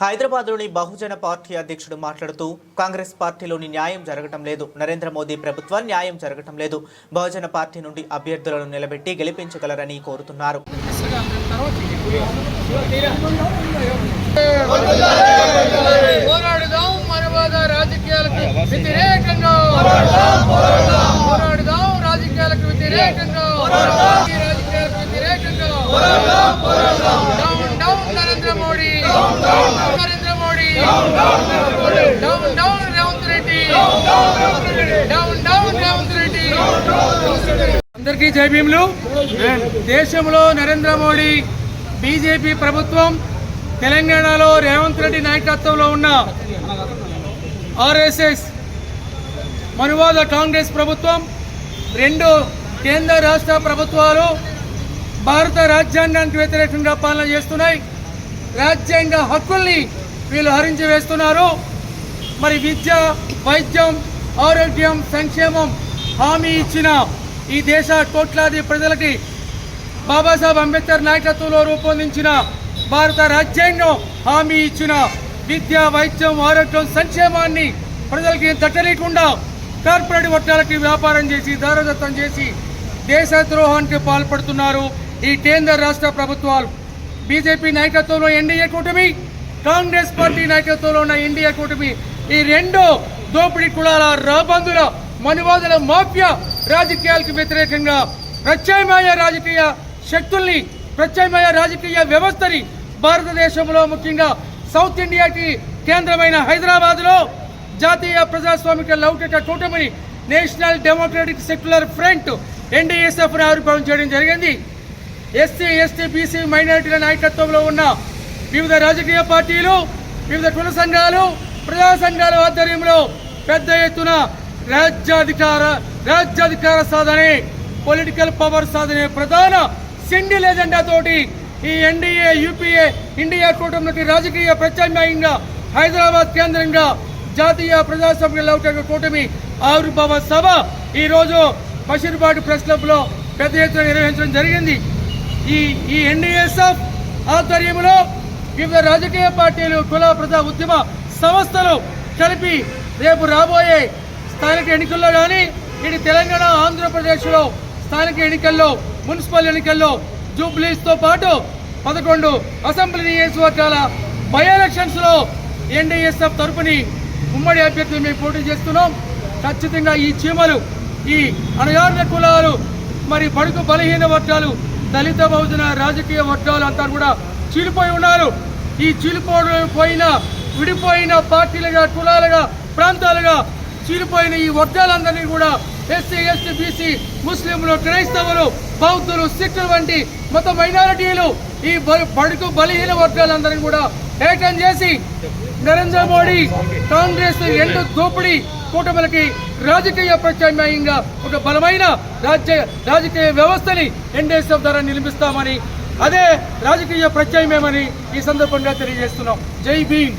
హైదరాబాద్లోని బహుజన పార్టీ అధ్యక్షుడు మాట్లాడుతూ కాంగ్రెస్ పార్టీలోని న్యాయం జరగటం లేదు. నరేంద్ర మోదీ ప్రభుత్వం న్యాయం జరగటం లేదు. బహుజన పార్టీ నుండి అభ్యర్థులను నిలబెట్టి గెలిపించగలరని కోరుతున్నారు. రాజకీయాలకు వ్యతిరేకంగా. Narendra Modi. Narendra Modi. Down down Revanth Reddy. Down down Revanth Reddy. అందరికీ జై భీములు. దేశంలో నరేంద్ర మోడీ బీజేపీ ప్రభుత్వం తెలంగాణలో రేవంత్ రెడ్డి నాయకత్వంలో ఉన్న ఆర్ఎస్ఎస్ మనువాద కాంగ్రెస్ ప్రభుత్వం రెండు కేంద్ర రాష్ట్ర ప్రభుత్వాలు భారత రాజ్యాంగానికి వ్యతిరేకంగా పాలన చేస్తున్నాయి. రాజ్యాంగ హక్కుల్ని వీళ్ళు హరించి వేస్తున్నారు. మరి విద్య వైద్యం ఆరోగ్యం సంక్షేమం హామీ ఇచ్చిన ఈ దేశ కోట్లాది ప్రజలకి బాబాసాహెబ్ అంబేద్కర్ నాయకత్వంలో రూపొందించిన భారత రాజ్యాంగం హామీ ఇచ్చిన విద్య వైద్యం ఆరోగ్యం సంక్షేమాన్ని ప్రజలకి దట్టలేకుండా కార్పొరేట్ వర్గాలకి వ్యాపారం చేసి దారదత్తం చేసి దేశ ద్రోహానికి పాల్పడుతున్నారు ఈ కేంద్ర రాష్ట్ర ప్రభుత్వాలు. బీజేపీ నాయకత్వంలో ఎన్డీఏ కూటమి కాంగ్రెస్ పార్టీ నాయకత్వంలో ఉన్న ఇండియా కూటమి. ఈ రెండు దోపిడీ కులాల రాబందుల మనువాదుల మాఫియా రాజకీయాలకు వ్యతిరేకంగా ప్రత్యామ్నాయ రాజకీయ శక్తుల్ని ప్రత్యామ్నాయ రాజకీయ వ్యవస్థని భారతదేశంలో ముఖ్యంగా సౌత్ ఇండియాకి కేంద్రమైన హైదరాబాద్లో జాతీయ ప్రజాస్వామిక లౌకిక కూటమిని national democratic secular front NDSF ఆవిర్భావం చేయడం జరిగింది. ఎస్సీ ఎస్టీ బీసీ మైనారిటీల నాయకత్వంలో ఉన్న వివిధ రాజకీయ పార్టీలు వివిధ కుల సంఘాలు ప్రజా సంఘాల ఆధ్వర్యంలో పెద్ద ఎత్తున రాజ్యాధికార రాజ్యాధికార సాధనే పొలిటికల్ పవర్ సాధనే ప్రధాన సింగిల్ ఎజెండా తోటి ఈ ఎన్డీఏ యూపీఏ ఇండియా కూటమికి రాజకీయ ప్రత్యామ్నాయంగా హైదరాబాద్ కేంద్రంగా జాతీయ ప్రజాస్వామ్య లౌకిక కూటమి ఆవిర్భావ సభ ఈరోజు రోజు ప్రెస్ క్లబ్లో పెద్ద ఎత్తున నిర్వహించడం జరిగింది. ఈ ఈ ఎన్డీఎస్ఎఫ్ ఆధ్వర్యంలో వివిధ రాజకీయ పార్టీలు కుల ప్రజా ఉద్యమ సంస్థలు కలిపి రేపు రాబోయే స్థానిక ఎన్నికల్లో కానీ ఇటు తెలంగాణ ఆంధ్రప్రదేశ్లో స్థానిక ఎన్నికల్లో మున్సిపల్ ఎన్నికల్లో జూబ్లీస్తో పాటు పదకొండు అసెంబ్లీ నియోజకవర్గాల బై ఎలక్షన్స్లో ఎన్డీఎస్ఎఫ్ తరపుని ఉమ్మడి అభ్యర్థులు మేము పోటీ చేస్తున్నాం. ఖచ్చితంగా ఈ చీమలు ఈ అణగారిన కులాలు మరి బడుగు బలహీన వర్గాలు దళిత బహుజన రాజకీయ వర్గాలు అంతా కూడా చీలిపోయి ఉన్నారు. ఈ చీలిపోయిన విడిపోయిన పార్టీలుగా కులాలుగా ప్రాంతాలుగా చీలిపోయిన ఈ వర్గాలందరినీ కూడా ఎస్సీ ఎస్టీ బీసీ ముస్లింలు క్రైస్తవులు బౌద్ధులు సిక్కులు వంటి మత మైనారిటీలు ఈ బడుకు బలహీన వర్గాలందరినీ కూడా ఏకం చేసి నరేంద్ర మోడీ కాంగ్రెస్ ఎండు దోపిడీ కూటమిలకి రాజకీయ ప్రత్యామ్నాయంగా ఒక బలమైన రాజ్య రాజకీయ వ్యవస్థని ఎన్డీఎస్ఎఫ్ ద్వారా నిర్మిస్తామని అదే రాజకీయ ప్రత్యామ్నాయమని ఈ సందర్భంగా తెలియజేస్తున్నాం. జై భీమ్.